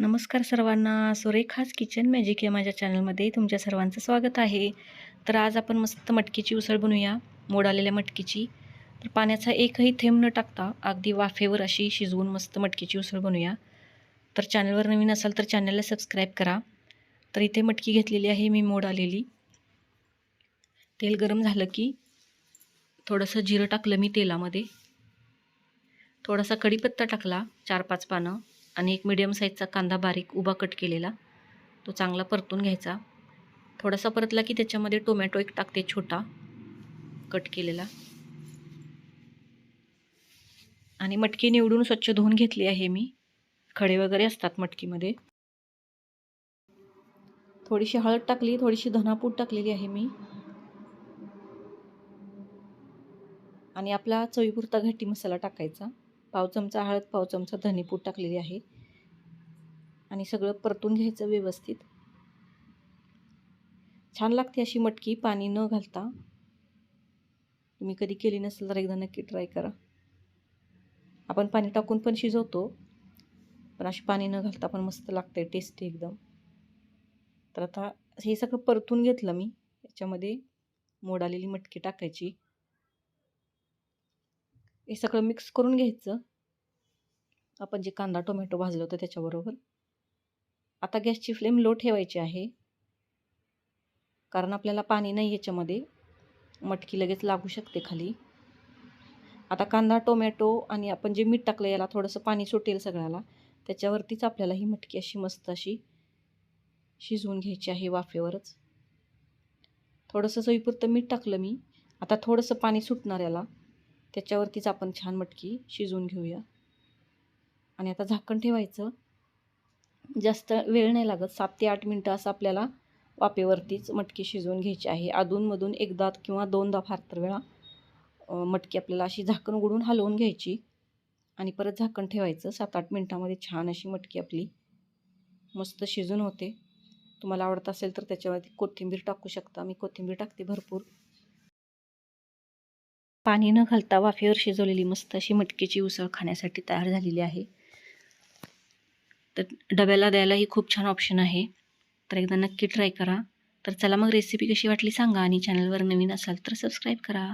नमस्कार सर्वांना. Surekha's kitchen magic या माझ्या चॅनलमध्ये तुमच्या सर्वांचं स्वागत आहे. तर आज आपण मस्त मटकीची उसळ बनवूया. मोड आलेल्या मटकीची. तर पाण्याचा एकही थेंब न टाकता अगदी वाफेवर अशी शिजवून मस्त मटकीची उसळ बनवूया. तर चॅनलवर नवीन असाल तर चॅनलला सबस्क्राईब करा. तर इथे मटकी घेतलेली आहे मी मोड आलेली. तेल गरम झालं की थोडंसं जिरं टाकलं मी तेलामध्ये. थोडासा कढीपत्ता टाकला चार पाच पानं. आणि एक मिडियम साईजचा कांदा बारीक उभा कट केलेला. तो चांगला परतून घ्यायचा. थोडासा परतला की त्याच्यामध्ये टोमॅटो एक टाकते छोटा कट केलेला. आणि मटकी निवडून स्वच्छ धुवून घेतली आहे मी. खडे वगैरे असतात मटकीमध्ये. थोडीशी हळद टाकली थोडीशी धनापूड टाकलेली आहे मी. आणि आपला चवीपुरता घाटी मसाला टाकायचा. पाव चमचा हळद पाव चमचा धनेपूड टाकलेली आहे. आणि सगळं परतून घ्यायचं व्यवस्थित. छान लागते अशी मटकी पाणी न घालता. तुम्ही कधी केली नसेल तर एकदा नक्की ट्राय करा. आपण पाणी टाकून पण शिजवतो. पण अशी पाणी न घालता पण मस्त लागते टेस्टी एकदम. तर आता हे सगळं परतून घेतलं मी. याच्यामध्ये मोड आलेली मटकी टाकायची. हे सगळं मिक्स करून घ्यायचं. आपण जे कांदा टोमॅटो भाजलं होतं त्याच्याबरोबर. आता गॅसची फ्लेम लो ठेवायची आहे. कारण आपल्याला पाणी नाही याच्यामध्ये. मटकी लगेच लागू शकते खाली. आता कांदा टोमॅटो आणि आपण जे मीठ टाकलं याला थोडंसं पाणी सुटेल सगळ्याला. त्याच्यावरतीच आपल्याला ही मटकी अशी मस्त अशी शिजवून घ्यायची आहे वाफेवरच. थोडंसं सोयीपुरतं मीठ टाकलं मी. आता थोडंसं पाणी सुटणार याला. त्याच्यावरतीच आपण छान मटकी शिजवून घेऊया. आणि आता झाकण ठेवायचं. जास्त वेळ नाही लागत. सात ते आठ मिनटं असं आपल्याला वाफेवरतीच मटकी शिजवून घ्यायची आहे. अधूनमधून एकदा किंवा दोनदा फार तर वेळा मटकी आपल्याला अशी झाकण उघडून हलवून घ्यायची. आणि परत झाकण ठेवायचं. सात आठ मिनटामध्ये छान अशी मटकी आपली मस्त शिजून होते. तुम्हाला आवडत असेल तर त्याच्यावरती कोथिंबीर टाकू शकता. मी कोथिंबीर टाकते भरपूर. पाणी न घालता वाफेवर शिजवलेली मस्त अशी मटकीची उसळ खाण्यासाठी तयार झालेली आहे. तर डब्याला द्यायलाही खूप छान ऑप्शन आहे. तर एकदा नक्की ट्राय करा. तर चला मग रेसिपी कशी वाटली सांगा आणि चॅनलवर नवीन असाल तर सबस्क्राईब करा.